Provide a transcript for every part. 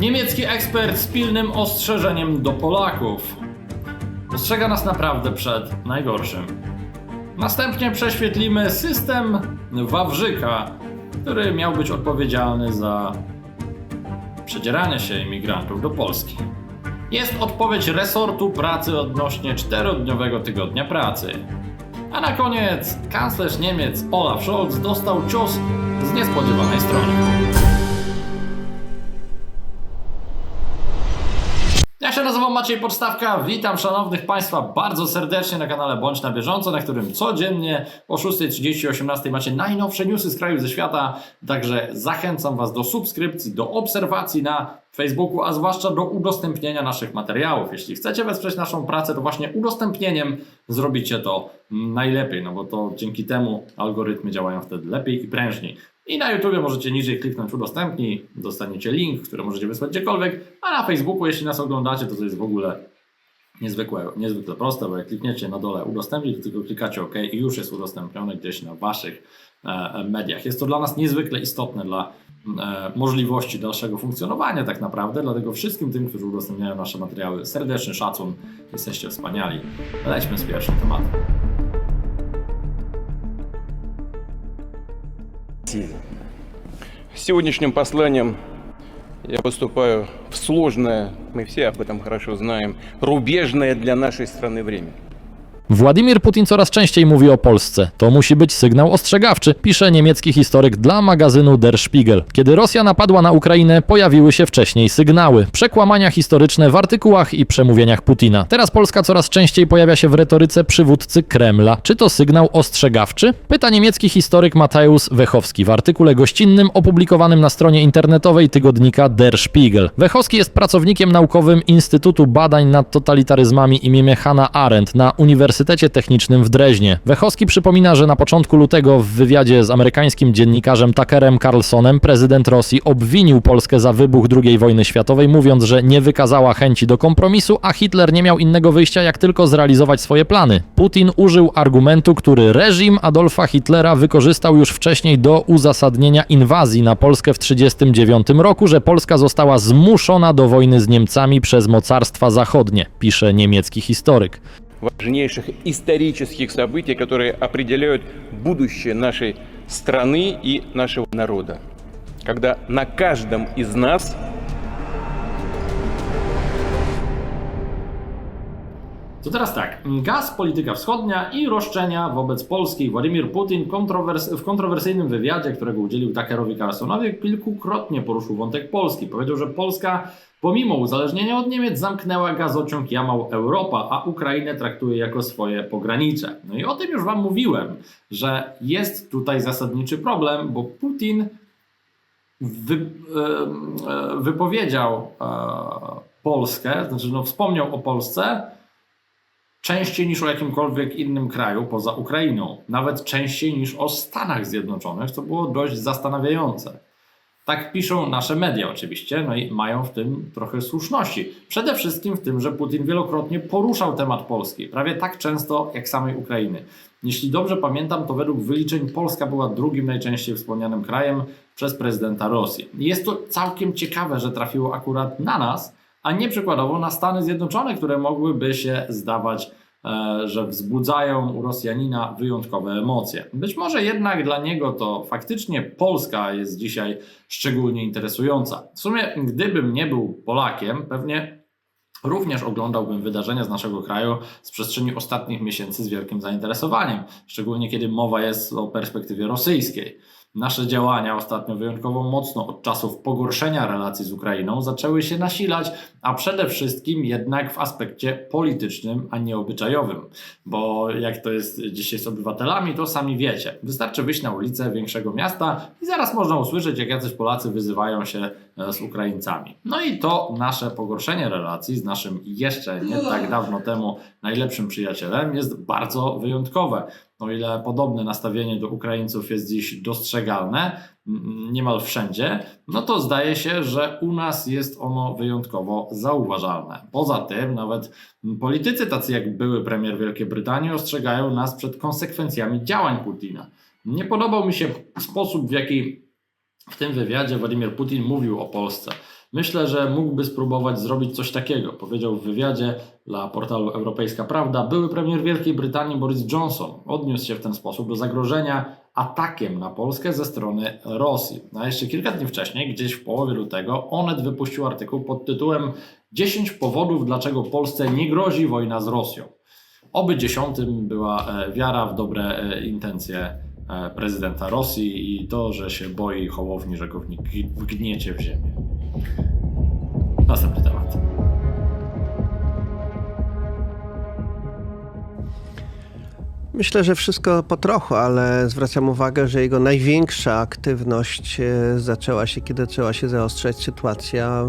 Niemiecki ekspert z pilnym ostrzeżeniem do Polaków. Ostrzega nas naprawdę przed najgorszym. Następnie prześwietlimy system Wawrzyka, który miał być odpowiedzialny za przedzieranie się imigrantów do Polski. Jest odpowiedź resortu pracy odnośnie czterodniowego tygodnia pracy. A na koniec kanclerz Niemiec Olaf Scholz dostał cios z niespodziewanej strony. Się nazywam Maciej Podstawka, witam szanownych Państwa bardzo serdecznie na kanale Bądź na bieżąco, na którym codziennie o 6.30 18 macie najnowsze newsy z kraju ze świata, także zachęcam Was do subskrypcji, do obserwacji na Facebooku, a zwłaszcza do udostępnienia naszych materiałów. Jeśli chcecie wesprzeć naszą pracę, to właśnie udostępnieniem zrobicie to najlepiej, no bo to dzięki temu algorytmy działają wtedy lepiej i prężniej. I na YouTubie możecie niżej kliknąć udostępnij, dostaniecie link, który możecie wysłać gdziekolwiek, a na Facebooku, jeśli nas oglądacie, to to jest w ogóle niezwykłe, niezwykle proste, bo jak klikniecie na dole udostępnić, to tylko klikacie OK i już jest udostępnione gdzieś na Waszych e, mediach. Jest to dla nas niezwykle istotne dla e, możliwości dalszego funkcjonowania tak naprawdę, dlatego wszystkim tym, którzy udostępniają nasze materiały, serdeczny szacun, jesteście wspaniali. Lećmy z pierwszym tematem. С сегодняшним посланием я выступаю в сложное, мы все об этом хорошо знаем, рубежное для нашей страны время. Władimir Putin coraz częściej mówi o Polsce. To musi być sygnał ostrzegawczy, pisze niemiecki historyk dla magazynu Der Spiegel. Kiedy Rosja napadła na Ukrainę, pojawiły się wcześniej sygnały, przekłamania historyczne w artykułach i przemówieniach Putina. Teraz Polska coraz częściej pojawia się w retoryce przywódcy Kremla. Czy to sygnał ostrzegawczy? Pyta niemiecki historyk Mateusz Wechowski w artykule gościnnym opublikowanym na stronie internetowej tygodnika Der Spiegel. Wechowski jest pracownikiem naukowym Instytutu Badań nad Totalitaryzmami im. Hanna Arendt na Uniwersytecie Technicznym w Dreźnie. Wechowski przypomina, że na początku lutego w wywiadzie z amerykańskim dziennikarzem Tuckerem Carlsonem prezydent Rosji obwinił Polskę za wybuch II wojny światowej, mówiąc, że nie wykazała chęci do kompromisu, a Hitler nie miał innego wyjścia, jak tylko zrealizować swoje plany. Putin użył argumentu, który reżim Adolfa Hitlera wykorzystał już wcześniej do uzasadnienia inwazji na Polskę w 1939 roku, że Polska została zmuszona do wojny z Niemcami przez mocarstwa zachodnie, pisze niemiecki historyk. Важнейших исторических событий, которые определяют будущее нашей страны и нашего народа. Когда на каждом из нас To teraz tak, gaz, polityka wschodnia i roszczenia wobec Polski. Władimir Putin kontrowers w kontrowersyjnym wywiadzie, którego udzielił Tuckerowi Carlsonowi, kilkukrotnie poruszył wątek Polski. Powiedział, że Polska pomimo uzależnienia od Niemiec zamknęła gazociąg Jamał Europa, a Ukrainę traktuje jako swoje pogranicze. No i o tym już Wam mówiłem, że jest tutaj zasadniczy problem, bo Putin wy, e, e, wypowiedział e, Polskę, znaczy no, wspomniał o Polsce częściej niż o jakimkolwiek innym kraju poza Ukrainą, nawet częściej niż o Stanach Zjednoczonych, co było dość zastanawiające. Tak piszą nasze media oczywiście, no i mają w tym trochę słuszności. Przede wszystkim w tym, że Putin wielokrotnie poruszał temat Polski, prawie tak często jak samej Ukrainy. Jeśli dobrze pamiętam, to według wyliczeń Polska była drugim najczęściej wspomnianym krajem przez prezydenta Rosji. Jest to całkiem ciekawe, że trafiło akurat na nas, a nie przykładowo na Stany Zjednoczone, które mogłyby się zdawać, że wzbudzają u Rosjanina wyjątkowe emocje. Być może jednak dla niego to faktycznie Polska jest dzisiaj szczególnie interesująca. W sumie, gdybym nie był Polakiem, pewnie Również oglądałbym wydarzenia z naszego kraju z przestrzeni ostatnich miesięcy z wielkim zainteresowaniem, szczególnie kiedy mowa jest o perspektywie rosyjskiej. Nasze działania ostatnio wyjątkowo mocno od czasów pogorszenia relacji z Ukrainą zaczęły się nasilać, a przede wszystkim jednak w aspekcie politycznym, a nie obyczajowym. Bo jak to jest dzisiaj z obywatelami, to sami wiecie. Wystarczy wyjść na ulicę większego miasta i zaraz można usłyszeć, jak jacyś Polacy wyzywają się z Ukraińcami. No i to nasze pogorszenie relacji z naszym jeszcze nie tak dawno temu najlepszym przyjacielem jest bardzo wyjątkowe. O ile podobne nastawienie do Ukraińców jest dziś dostrzegalne niemal wszędzie, no to zdaje się, że u nas jest ono wyjątkowo zauważalne. Poza tym, nawet politycy tacy jak były premier Wielkiej Brytanii ostrzegają nas przed konsekwencjami działań Putina. Nie podobał mi się sposób, w jaki w tym wywiadzie Władimir Putin mówił o Polsce. Myślę, że mógłby spróbować zrobić coś takiego, powiedział w wywiadzie dla portalu Europejska Prawda były premier Wielkiej Brytanii Boris Johnson. Odniósł się w ten sposób do zagrożenia atakiem na Polskę ze strony Rosji. A jeszcze kilka dni wcześniej, gdzieś w połowie lutego, Onet wypuścił artykuł pod tytułem 10 powodów, dlaczego Polsce nie grozi wojna z Rosją. Oby dziesiątym była e, wiara w dobre e, intencje prezydenta Rosji i to, że się boi Hołowni, że go wgni- wgniecie w ziemię. Następny temat. Myślę, że wszystko po trochu, ale zwracam uwagę, że jego największa aktywność e, zaczęła się, kiedy zaczęła się zaostrzać sytuacja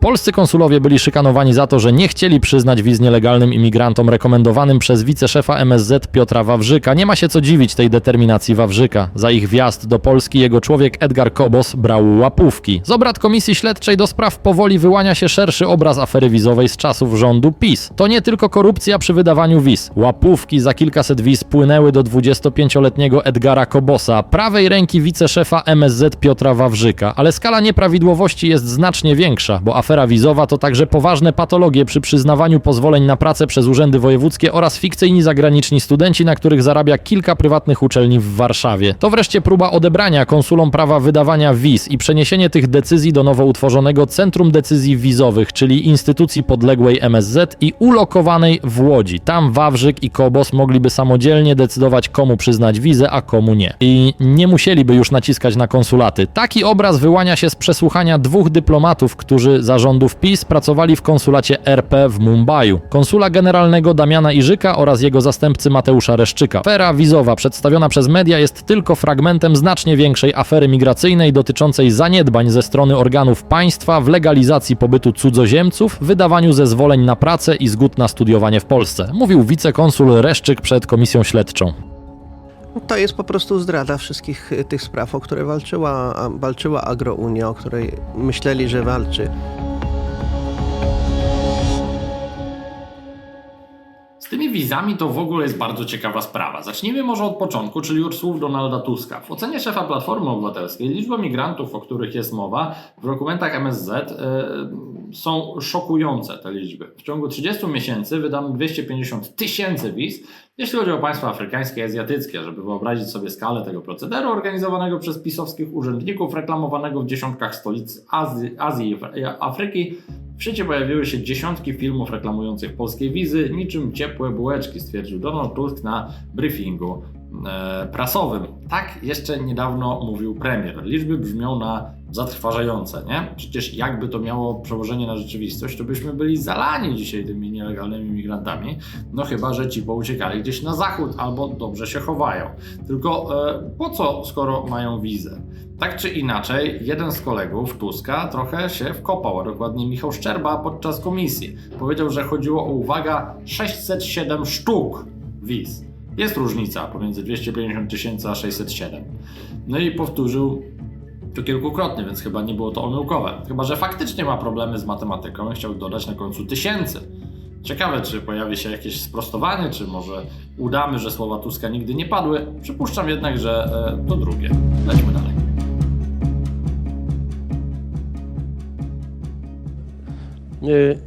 Polscy konsulowie byli szykanowani za to, że nie chcieli przyznać wiz nielegalnym imigrantom rekomendowanym przez wiceszefa MSZ Piotra Wawrzyka. Nie ma się co dziwić tej determinacji Wawrzyka. Za ich wjazd do Polski jego człowiek Edgar Kobos brał łapówki. Z obrad Komisji Śledczej do spraw powoli wyłania się szerszy obraz afery wizowej z czasów rządu PiS. To nie tylko korupcja przy wydawaniu wiz. Łapówki za kilkaset wiz płynęły do 25-letniego Edgara Kobosa, prawej ręki wiceszefa MSZ Piotra Wawrzyka. Ale skala nieprawidłowości jest znacznie większa, bo afera wizowa to także poważne patologie przy przyznawaniu pozwoleń na pracę przez urzędy wojewódzkie oraz fikcyjni zagraniczni studenci, na których zarabia kilka prywatnych uczelni w Warszawie. To wreszcie próba odebrania konsulom prawa wydawania wiz i przeniesienie tych decyzji do nowo utworzonego Centrum Decyzji Wizowych, czyli instytucji podległej MSZ i ulokowanej w Łodzi. Tam Wawrzyk i Kobos mogliby samodzielnie decydować, komu przyznać wizę, a komu nie. I nie musieliby już naciskać na konsulaty. Taki obraz wyłania się z przesłuchania dwóch dyplomatów, którzy za rządów PiS pracowali w konsulacie RP w Mumbaiu. Konsula generalnego Damiana Iżyka oraz jego zastępcy Mateusza Reszczyka. Afera wizowa przedstawiona przez media jest tylko fragmentem znacznie większej afery migracyjnej dotyczącej zaniedbań ze strony organów państwa w legalizacji pobytu cudzoziemców, wydawaniu zezwoleń na pracę i zgód na studiowanie w Polsce, mówił wicekonsul Reszczyk przed komisją śledczą. To jest po prostu zdrada wszystkich tych spraw, o które walczyła, walczyła Agrounia, o której myśleli, że walczy. Tymi wizami to w ogóle jest bardzo ciekawa sprawa. Zacznijmy może od początku, czyli od słów Donalda Tuska. W ocenie szefa Platformy Obywatelskiej liczba migrantów, o których jest mowa w dokumentach MSZ y, są szokujące te liczby. W ciągu 30 miesięcy wydano 250 tysięcy wiz, jeśli chodzi o państwa afrykańskie i azjatyckie, żeby wyobrazić sobie skalę tego procederu organizowanego przez pisowskich urzędników, reklamowanego w dziesiątkach stolic Azji, Azji i Afryki, w sieci pojawiły się dziesiątki filmów reklamujących polskie wizy, niczym ciepłe bułeczki, stwierdził Donald Tusk na briefingu prasowym. Tak jeszcze niedawno mówił premier. Liczby brzmią na zatrważające, nie? Przecież jakby to miało przełożenie na rzeczywistość, to byśmy byli zalani dzisiaj tymi nielegalnymi migrantami, no chyba, że ci pouciekali gdzieś na zachód albo dobrze się chowają. Tylko e, po co, skoro mają wizę? Tak czy inaczej, jeden z kolegów Tuska trochę się wkopał, a dokładnie Michał Szczerba podczas komisji. Powiedział, że chodziło o, uwaga, 607 sztuk wiz. Jest różnica pomiędzy 250 tysięcy a 607. No i powtórzył to kilkukrotnie, więc chyba nie było to omyłkowe. Chyba, że faktycznie ma problemy z matematyką i chciał dodać na końcu tysięcy. Ciekawe, czy pojawi się jakieś sprostowanie, czy może udamy, że słowa Tuska nigdy nie padły. Przypuszczam jednak, że e, to drugie. Lećmy dalej. Y,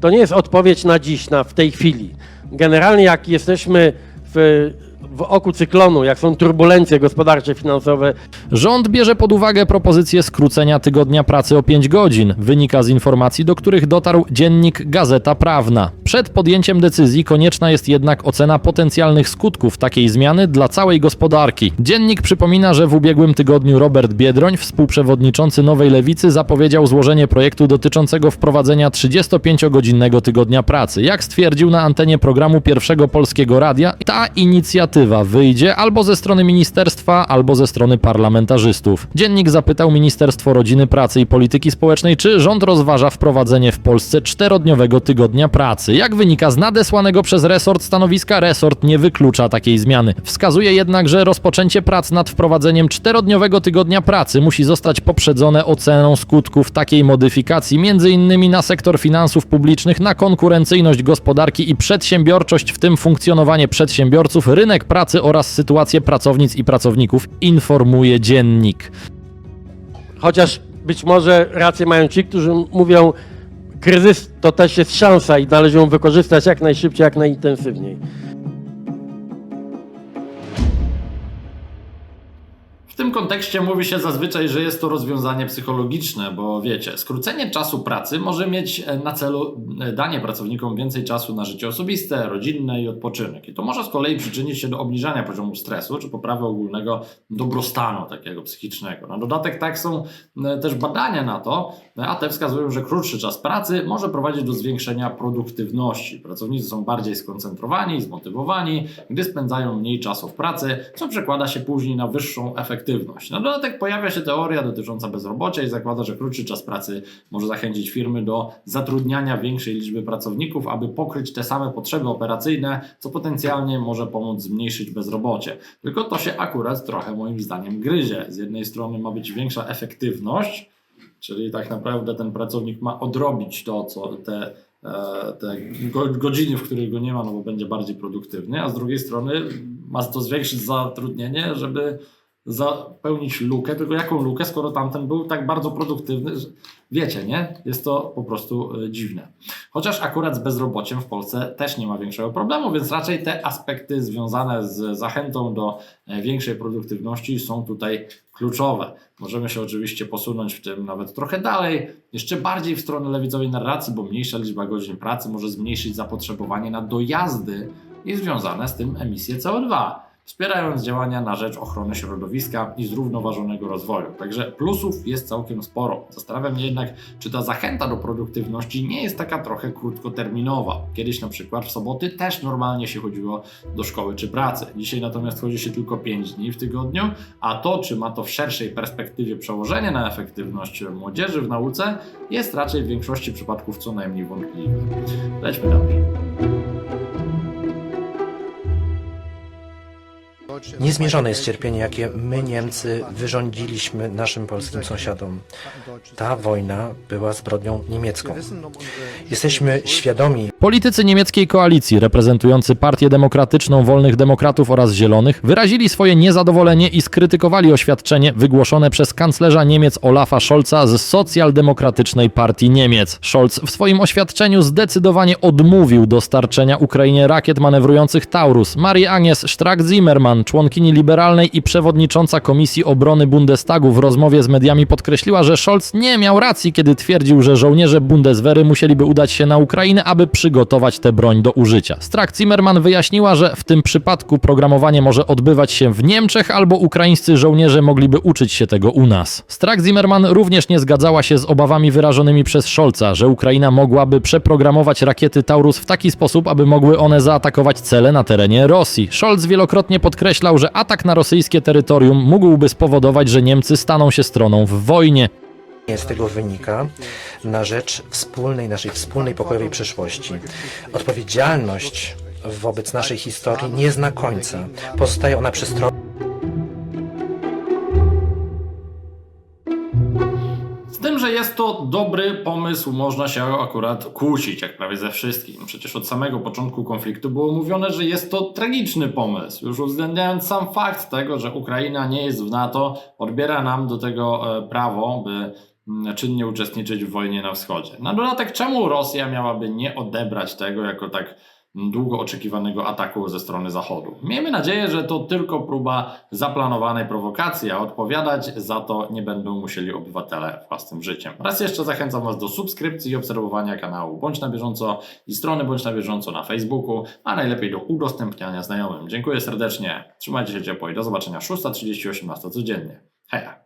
to nie jest odpowiedź na dziś, na w tej chwili. Generalnie jak jesteśmy w, w oku cyklonu, jak są turbulencje gospodarcze, finansowe, Rząd bierze pod uwagę propozycję skrócenia tygodnia pracy o 5 godzin. Wynika z informacji, do których dotarł dziennik Gazeta Prawna. Przed podjęciem decyzji konieczna jest jednak ocena potencjalnych skutków takiej zmiany dla całej gospodarki. Dziennik przypomina, że w ubiegłym tygodniu Robert Biedroń, współprzewodniczący Nowej Lewicy, zapowiedział złożenie projektu dotyczącego wprowadzenia 35-godzinnego tygodnia pracy. Jak stwierdził na antenie programu Pierwszego Polskiego Radia, ta inicjatywa wyjdzie albo ze strony ministerstwa, albo ze strony parlamentarzystów. Dziennik zapytał Ministerstwo Rodziny, Pracy i Polityki Społecznej, czy rząd rozważa wprowadzenie w Polsce czterodniowego tygodnia pracy. Jak wynika z nadesłanego przez resort stanowiska, resort nie wyklucza takiej zmiany. Wskazuje jednak, że rozpoczęcie prac nad wprowadzeniem czterodniowego tygodnia pracy musi zostać poprzedzone oceną skutków takiej modyfikacji, m.in. na sektor finansów publicznych, na konkurencyjność gospodarki i przedsiębiorczość, w tym funkcjonowanie przedsiębiorców, rynek pracy oraz sytuację pracownic i pracowników, informuje dziennik. chociaż być może rację mają ci, którzy mówią, kryzys to też jest szansa i należy ją wykorzystać jak najszybciej, jak najintensywniej. Tym kontekście mówi się zazwyczaj, że jest to rozwiązanie psychologiczne, bo wiecie, skrócenie czasu pracy może mieć e, na celu e, danie pracownikom więcej czasu na życie osobiste, rodzinne i odpoczynek. I to może z kolei przyczynić się do obniżania poziomu stresu czy poprawy ogólnego dobrostanu takiego psychicznego. Na dodatek tak są e, też badania na to, a te wskazują, że krótszy czas pracy może prowadzić do zwiększenia produktywności. Pracownicy są bardziej skoncentrowani, zmotywowani, gdy spędzają mniej czasu w pracy, co przekłada się później na wyższą efektywność. Na dodatek pojawia się teoria dotycząca bezrobocia i zakłada, że krótszy czas pracy może zachęcić firmy do zatrudniania większej liczby pracowników, aby pokryć te same potrzeby operacyjne, co potencjalnie może pomóc zmniejszyć bezrobocie. Tylko to się akurat trochę moim zdaniem gryzie. Z jednej strony ma być większa efektywność, Czyli tak naprawdę ten pracownik ma odrobić to, co te, e, te go- godziny, w których go nie ma, no bo będzie bardziej produktywny, a z drugiej strony ma to zwiększyć zatrudnienie, żeby zapełnić lukę. Tylko jaką lukę, skoro tamten był tak bardzo produktywny, wiecie, nie? Jest to po prostu e, dziwne. Chociaż akurat z bezrobociem w Polsce też nie ma większego problemu, więc raczej te aspekty związane z zachętą do e, większej produktywności są tutaj kluczowe. Możemy się oczywiście posunąć w tym nawet trochę dalej, jeszcze bardziej w stronę lewicowej narracji, bo mniejsza liczba godzin pracy może zmniejszyć zapotrzebowanie na dojazdy i związane z tym emisje CO2 wspierając działania na rzecz ochrony środowiska i zrównoważonego rozwoju. Także plusów jest całkiem sporo. Zastanawiam się jednak, czy ta zachęta do produktywności nie jest taka trochę krótkoterminowa. Kiedyś na przykład w soboty też normalnie się chodziło do szkoły czy pracy. Dzisiaj natomiast chodzi się tylko 5 dni w tygodniu, a to, czy ma to w szerszej perspektywie przełożenie na efektywność młodzieży w nauce, jest raczej w większości przypadków co najmniej wątpliwe. Lećmy dalej. Niezmierzone jest cierpienie, jakie my, Niemcy, wyrządziliśmy naszym polskim sąsiadom. Ta wojna była zbrodnią niemiecką. Jesteśmy świadomi Politycy niemieckiej koalicji, reprezentujący Partię Demokratyczną Wolnych Demokratów oraz Zielonych, wyrazili swoje niezadowolenie i skrytykowali oświadczenie wygłoszone przez kanclerza Niemiec Olafa Scholza z Socjaldemokratycznej Partii Niemiec. Scholz w swoim oświadczeniu zdecydowanie odmówił dostarczenia Ukrainie rakiet manewrujących Taurus. Marie Agnes Strack-Zimmermann, członkini liberalnej i przewodnicząca Komisji Obrony Bundestagu w rozmowie z mediami podkreśliła, że Scholz nie miał racji, kiedy twierdził, że żołnierze Bundeswehry musieliby udać się na Ukrainę, aby przygotować tę broń do użycia. Strack-Zimmermann wyjaśniła, że w tym przypadku programowanie może odbywać się w Niemczech albo ukraińscy żołnierze mogliby uczyć się tego u nas. Strack-Zimmermann również nie zgadzała się z obawami wyrażonymi przez Scholza, że Ukraina mogłaby przeprogramować rakiety Taurus w taki sposób, aby mogły one zaatakować cele na terenie Rosji. Scholz wielokrotnie podkreślał, że atak na rosyjskie terytorium mógłby spowodować, że Niemcy staną się stroną w wojnie. z tego wynika na rzecz wspólnej, naszej wspólnej pokojowej przyszłości. Odpowiedzialność wobec naszej historii nie zna końca. Pozostaje ona przy to dobry pomysł, można się akurat kłócić, jak prawie ze wszystkim. Przecież od samego początku konfliktu było mówione, że jest to tragiczny pomysł. Już uwzględniając sam fakt tego, że Ukraina nie jest w NATO, odbiera nam do tego e, prawo, by mm, czynnie uczestniczyć w wojnie na wschodzie. Na dodatek, czemu Rosja miałaby nie odebrać tego jako tak długo oczekiwanego ataku ze strony Zachodu? Miejmy nadzieję, że to tylko próba zaplanowanej prowokacji, a odpowiadać za to nie będą musieli obywatele własnym życiem. Raz jeszcze zachęcam Was do subskrypcji i obserwowania kanału Bądź na bieżąco i strony Bądź na bieżąco na Facebooku, a najlepiej do udostępniania znajomym. Dziękuję serdecznie, trzymajcie się ciepło i do zobaczenia 6.30-18 codziennie. Heja!